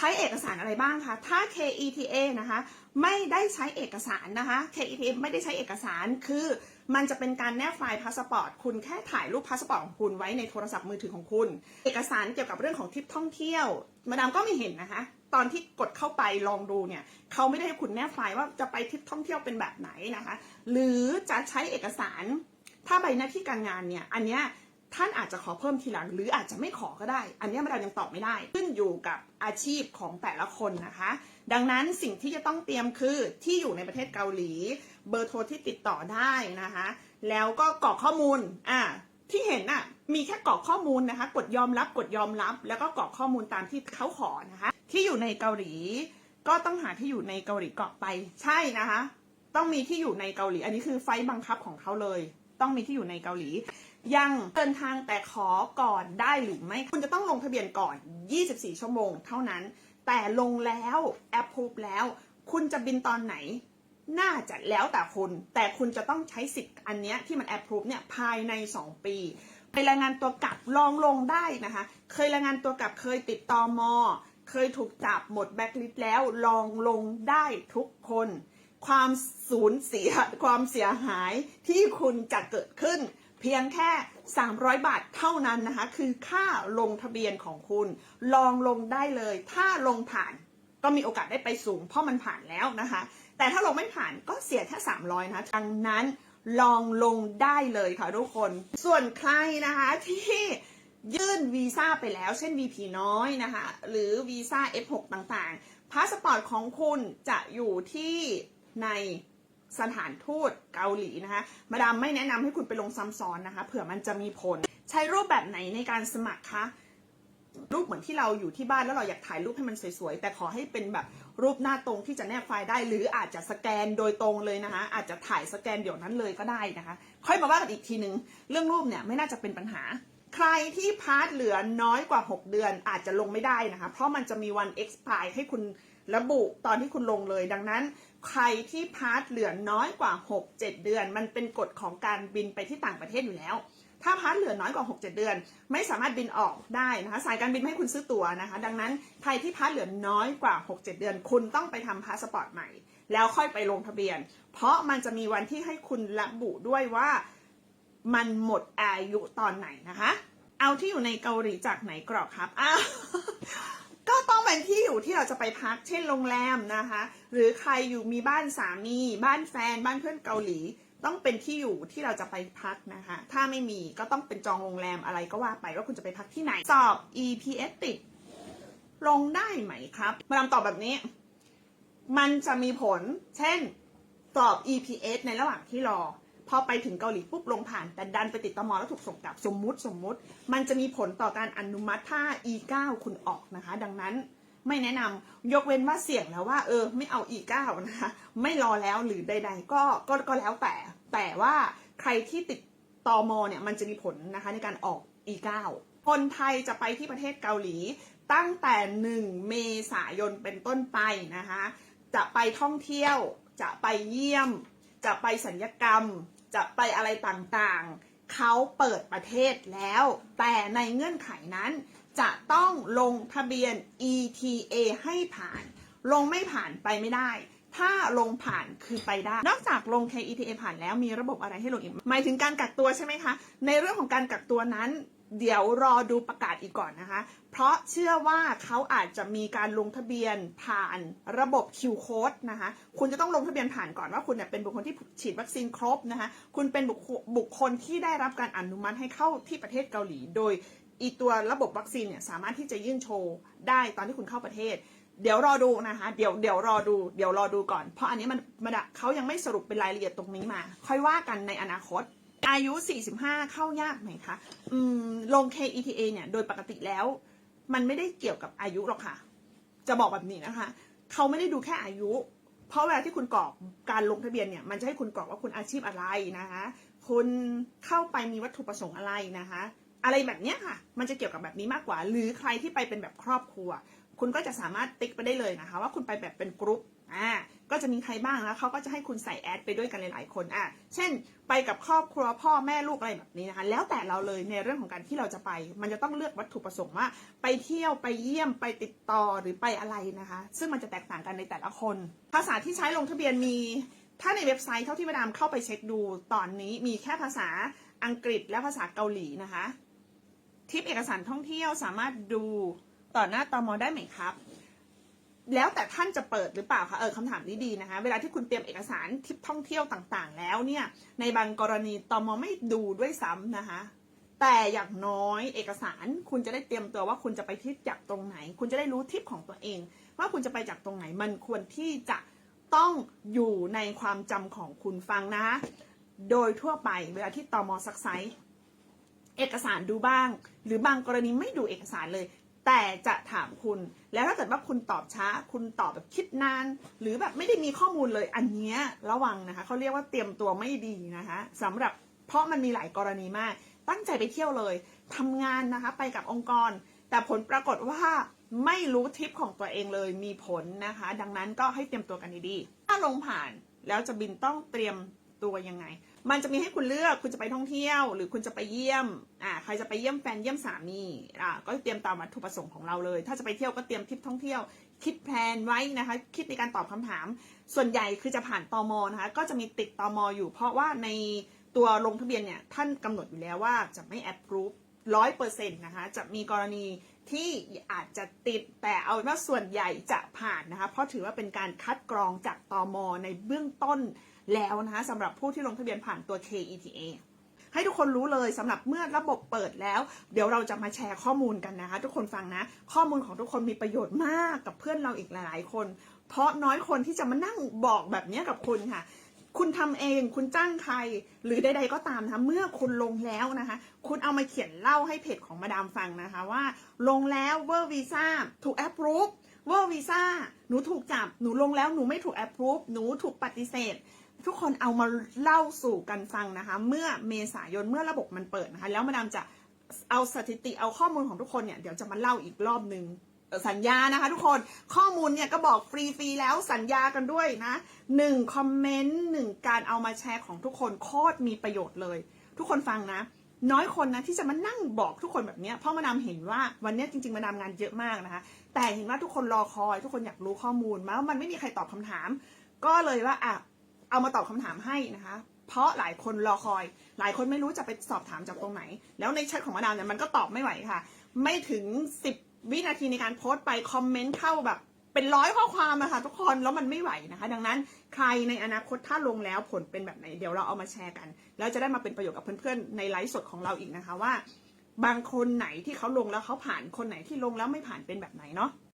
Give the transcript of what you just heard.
ช้เอกสารอะไรบ้างคะถ้า KETA นะคะไม่ได้ใช้เอกสารนะคะ KETA ไม่ได้ใช้เอกสารคือมันจะเป็นการแนบไฟล์พาสปอร์ตคุณแค่ถ่ายรูปพาสปอร์ตของคุณไว้ในโทรศัพท์มือถือของคุณ เอกสารเกี่ยวกับเรื่องของทริปท่องเที่ยว มาดามก็ไม่เห็นนะคะ ตอนที่กดเข้าไปลองดูเนี่ยเขาไม่ได้ให้คุณแนบไฟล์ว่าจะไปทริปท่องเที่ยวเป็นแบบไหนนะคะ หรือจะใช้เอกสารถ้าใบหน้าที่การงานเนี่ยอันเนี้ย ท่านอาจจะขอเพิ่มทีหลัง หรืออาจจะไม่ขอก็ได้ อันนี้ยมายังตอบไม่ได้ ขึ้นอยู่กับอาชีพของแต่ละคนนะคะ ดังนั้นสิ่งที่จะต้องเตรียมคือที่อยู่ในประเทศเกาหลี เบอร์โทรที่ติดต่อได้นะคะ แล้วก็กรอกข้อมูลอ่าที่เห็นน่ะมีแค่กรอกข้อมูลนะคะ กดยอมรับกดยอมรับ แล้วก็กรอกข้อมูลตามที่เขาขอนะคะ ที่อยู่ในเกาหลี ก็ต้องหาที่อยู่ในเกาหลีกรอกไปใช่นะคะ ต้องมีที่อยู่ในเกาหลี อันนี้คือไฟล์บังคับของเขาเลย ต้องมีที่อยู่ในเกาหลี ยังเดินทางแต่ขอก่อนได้หรือไม่ คุณจะต้องลงทะเบียนก่อน 24 ชั่วโมงเท่านั้น แต่ลงแล้วแอปพูบแล้ว คุณจะบินตอนไหน น่าจะแล้วแต่คุณ แต่คุณจะต้องใช้สิทธิ์อันนี้ที่มันแอปพูบเนี่ยภายใน 2 ปีไปรายงานตัวกลับลองลงได้นะคะ เคยรายงานตัวกลับเคยติดตอมอเคยถูกจับหมดแบ็คลิสต์แล้วลองลงได้ทุกคน ความสูญเสียความเสียหายที่คุณจะเกิดขึ้น เพียงแค่ 300 บาทเท่านั้นนะคะ คือค่าลงทะเบียนของคุณ ลองลงได้เลย ถ้าลงผ่านก็มีโอกาสได้ไปสูง เพราะมันผ่านแล้วนะคะ แต่ถ้าลงไม่ผ่านก็เสียแค่ 300 นะคะดังนั้นลองลงได้เลยค่ะทุกคน ส่วนใครนะคะที่ยื่นวีซ่าไปแล้ว เช่น VP น้อยนะคะ หรือวีซ่า F6 ต่างๆ พาสปอร์ตของคุณจะอยู่ที่ใน สถานทูตเกาหลีนะคะ มาดามไม่แนะนำให้คุณไปลงซ้ำซ้อนนะคะ เผื่อมันจะมีผล ใช้รูปแบบไหนในการสมัครคะ รูปเหมือนที่เราอยู่ที่บ้านแล้วเราอยากถ่ายรูปให้มันสวยๆ แต่ขอให้เป็นแบบรูปหน้าตรงที่จะแนบไฟล์ได้ หรืออาจจะสแกนโดยตรงเลยนะคะ อาจจะถ่ายสแกนเดี๋ยวนั้นเลยก็ได้นะคะ ค่อยมาว่ากันอีกทีนึง เรื่องรูปเนี่ยไม่น่าจะเป็นปัญหา ใครที่พาร์ทเหลือน้อยกว่า 6 เดือนอาจจะลงไม่ได้นะคะ เพราะมันจะมีวัน expire ให้คุณระบุตอนที่คุณลงเลย ดังนั้น ใครที่พาร์ทเหลือน้อยกว่า 6-7 เดือน มันเป็นกฎของการบินไปที่ต่างประเทศอยู่แล้ว ถ้าพาร์ทเหลือน้อยกว่า 6-7 เดือน ไม่สามารถบินออกได้นะคะสายการบินไม่ให้คุณซื้อตั๋วนะคะ ดังนั้นใครที่พาร์ทเหลือน้อยกว่า 6-7 เดือน คุณต้องไปทำพาสปอร์ตใหม่ แล้วค่อยไปลงทะเบียน เพราะมันจะมีวันที่ให้คุณระบุด้วยว่า มันหมดอายุตอนไหนนะคะ เอาที่อยู่ในเกาหลีจากไหนกรอกครับอ้าวก็ต้องเป็นที่อยู่ที่เราจะไปพักเช่นโรงแรมนะคะ หรือใครอยู่มีบ้านสามี บ้านแฟน บ้านเพื่อนเกาหลี ต้องเป็นที่อยู่ที่เราจะไปพักนะคะ ถ้าไม่มีก็ต้องเป็นจองโรงแรมอะไรก็ว่าไปว่าคุณจะไปพักที่ไหน สอบ EPS ติดลงได้ไหมครับ มาดามตอบแบบนี้ มันจะมีผล เช่นสอบ EPS ในระหว่างที่รอ พอไปถึงเกาหลีปุ๊บลงผ่าน แต่ดันไปติดตมแล้วถูกส่งกลับสมมุติสมมุติ มันจะมีผลต่อการอนุมัติถ้า E9 คุณออกนะคะ ดังนั้นไม่แนะนำยกเว้นว่าเสี่ยงแล้วว่า เออ ไม่เอา E9 นะคะ ไม่รอแล้วหรือใด ๆ ก็ก็ก็แล้วแต่ แต่ว่าใครที่ติดตอมเนี่ยมันจะมีผลนะคะในการออก E9 คนไทยจะไปที่ประเทศเกาหลีตั้งแต่ 1 เมษายนเป็นต้นไปนะคะ จะไปท่องเที่ยว จะไปเยี่ยม จะไปสัญญกรรม จะไปอะไรต่างๆ เขาเปิดประเทศแล้ว แต่ในเงื่อนไขนั้น จะต้องลงทะเบียน ETA ให้ผ่าน ลงไม่ผ่านไปไม่ได้ ถ้าลงผ่านคือไปได้ นอกจากลง KETA ผ่านแล้วมีระบบอะไรให้ลงอีก หมายถึงการกักตัวใช่ไหมคะ ในเรื่องของการกักตัวนั้น เดี๋ยวรอดูประกาศอีกก่อนนะคะ เพราะเชื่อว่าเขาอาจจะมีการลงทะเบียนผ่านระบบ Q code นะคะ คุณจะต้องลงทะเบียนผ่านก่อนว่าคุณเนี่ยเป็นบุคคลที่ฉีดวัคซีนครบนะคะ คุณเป็นบุคคลบุคคลที่ได้รับการอนุมัติให้เข้าที่ประเทศเกาหลี โดยอีตัวระบบวัคซีนเนี่ยสามารถที่จะยื่นโชว์ได้ตอนที่คุณเข้าประเทศ เดี๋ยวรอดูนะคะ เดี๋ยวเดี๋ยวรอดู เดี๋ยวรอดูก่อน เพราะอันนี้มันมันอะเขายังไม่สรุปเป็นรายละเอียดตรงนี้มา ค่อยว่ากันในอนาคต อายุ 45 เข้ายากไหมคะ อืม ลง KETA เนี่ย โดยปกติแล้ว มันไม่ได้เกี่ยวกับอายุหรอกค่ะ จะบอกแบบนี้นะคะ เขาไม่ได้ดูแค่อายุ เพราะเวลาที่คุณกรอกการลงทะเบียนเนี่ย มันจะให้คุณกรอกว่าคุณอาชีพอะไรนะคะ คุณเข้าไปมีวัตถุประสงค์อะไรนะคะ อะไรแบบนี้ค่ะ มันจะเกี่ยวกับแบบนี้มากกว่า หรือใครที่ไปเป็นแบบครอบครัว คุณก็จะสามารถติ๊กไปได้เลยนะคะ ว่าคุณไปแบบเป็นกรุ๊ปอ่าก็จะมีใครบ้างแล้วเขาก็จะให้คุณใส่แอดไปด้วยกันหลายๆคนอะเช่น ไปกับครอบครัวพ่อแม่ลูกอะไรแบบนี้นะคะ แล้วแต่เราเลยในเรื่องของการที่เราจะไป มันจะต้องเลือกวัตถุประสงค์ว่า ไปเที่ยวไปเยี่ยมไปติดต่อหรือไปอะไรนะคะ ซึ่งมันจะแตกต่างกันในแต่ละคน ภาษาที่ใช้ลงทะเบียนมี ถ้าในเว็บไซต์เท่าที่มาดามเข้าไปเช็คดูตอนนี้มีแค่ภาษาอังกฤษและภาษาเกาหลีนะคะ ทิปเอกสารท่องเที่ยวสามารถดู ต่อหน้าตอมได้ไหมครับ แล้วแต่ท่านจะเปิดหรือเปล่าคะเออคำถามนี้ดีนะคะ เวลาที่คุณเตรียมเอกสารทริปท่องเที่ยวต่างๆ แล้วเนี่ย ในบางกรณีตอมไม่ดูด้วยซ้ำนะคะ แต่อย่างน้อยเอกสารคุณจะได้เตรียมตัวว่าคุณจะไปที่จากตรงไหน คุณจะได้รู้ทิปของตัวเอง ว่าคุณจะไปจากตรงไหนมันควรที่จะต้องอยู่ในความจำของคุณฟังนะ โดยทั่วไปเวลาที่ตอมซักไซส์เอกสารดูบ้าง หรือบางกรณีไม่ดูเอกสารเลย แต่จะถามคุณ แล้วถ้าเกิดว่าคุณตอบช้า คุณตอบแบบคิดนาน หรือแบบไม่ได้มีข้อมูลเลยอันเนี้ยระวังนะคะเขาเรียกว่าเตรียมตัวไม่ดีนะคะสำหรับเพราะมันมีหลายกรณีมาก ตั้งใจไปเที่ยวเลยทำงานนะคะไปกับองค์กร แต่ผลปรากฏว่าไม่รู้ทริปของตัวเองเลยมีผลนะคะ ดังนั้นก็ให้เตรียมตัวกันดีๆถ้าลงผ่านแล้วจะบินต้องเตรียมตัวยังไง มันจะมีให้คุณเลือกคุณจะไปท่องเที่ยว หรือคุณจะไปเยี่ยมอ่าใครจะไปเยี่ยมแฟนเยี่ยมสามีอ่าก็เตรียมตามวัตถุประสงค์ของเราเลย ถ้าจะไปเที่ยวก็เตรียมทริปท่องเที่ยว คิดแพลนไว้นะคะ คิดในการตอบคำถาม ส่วนใหญ่คือจะผ่านตอมนะคะ ก็จะมีติดตอมอยู่ เพราะว่าในตัวลงทะเบียนเนี่ยท่านกำหนดอยู่แล้วว่าจะไม่แอปรูปร้อยเปอร์เซ็นต์นะคะ จะมีกรณีที่อาจจะติดแต่เอาว่าส่วนใหญ่จะผ่านนะคะ เพราะถือว่าเป็นการคัดกรองจากตอมในเบื้องต้น แล้วนะคะสำหรับผู้ที่ลงทะเบียนผ่านตัว KETA ให้ทุกคนรู้เลยสำหรับเมื่อระบบเปิดแล้ว เดี๋ยวเราจะมาแชร์ข้อมูลกันนะคะ ทุกคนฟังนะ ข้อมูลของทุกคนมีประโยชน์มากกับเพื่อนเราอีกหลายๆคน เพราะน้อยคนที่จะมานั่งบอกแบบนี้กับคุณค่ะ คุณทำเองคุณจ้างใครหรือใดๆก็ตามนะคะเมื่อคุณลงแล้วนะคะ คุณเอามาเขียนเล่าให้เพจของมาดามฟังนะคะว่า ลงแล้วเวอร์วีซ่าถูกแอปรูปเวอร์วีซ่าหนูถูกจับหนูลงแล้วหนูไม่ถูกแอปรูปหนูถูกปฏิเสธ ทุกคนเอามาเล่าสู่กันฟังนะคะ เมื่อเมษายนเมื่อระบบมันเปิดนะคะ แล้วมาดามจะเอาสถิติเอาข้อมูลของทุกคนเนี่ยเดี๋ยวจะมาเล่าอีกรอบหนึ่งสัญญานะคะทุกคนข้อมูลเนี่ยก็บอกฟรีๆแล้วสัญญากันด้วยนะหนึ่งคอมเมนต์หนึ่งการเอามาแชร์ของทุกคนโคตรมีประโยชน์เลย ทุกคนฟังนะ น้อยคนนะที่จะมานั่งบอกทุกคนแบบนี้เพราะมาดามเห็นว่าวันนี้จริงๆมาดามงานเยอะมากนะคะ แต่เห็นว่าทุกคนรอคอย ทุกคนอยากรู้ข้อมูลมาว่ามันไม่มีใครตอบคำถาม ก็เลยว่าอะ เอามาตอบคำถามให้นะคะ เพราะหลายคนรอคอย หลายคนไม่รู้จะไปสอบถามจากตรงไหน แล้วในแชทของมาดามเนี่ยมันก็ตอบไม่ไหวค่ะ ไม่ถึง 10 วินาทีในการโพสต์ไปคอมเมนต์เข้าแบบเป็นร้อยข้อความอะค่ะทุกคนแล้วมันไม่ไหวนะคะ ดังนั้นใครในอนาคตถ้าลงแล้วผลเป็นแบบไหนเดี๋ยวเราเอามาแชร์กัน แล้วจะได้มาเป็นประโยชน์กับเพื่อนๆในไลฟ์สดของเราอีกนะคะว่า บางคนไหนที่เขาลงแล้วเขาผ่านคนไหนที่ลงแล้วไม่ผ่านเป็นแบบไหนเนาะ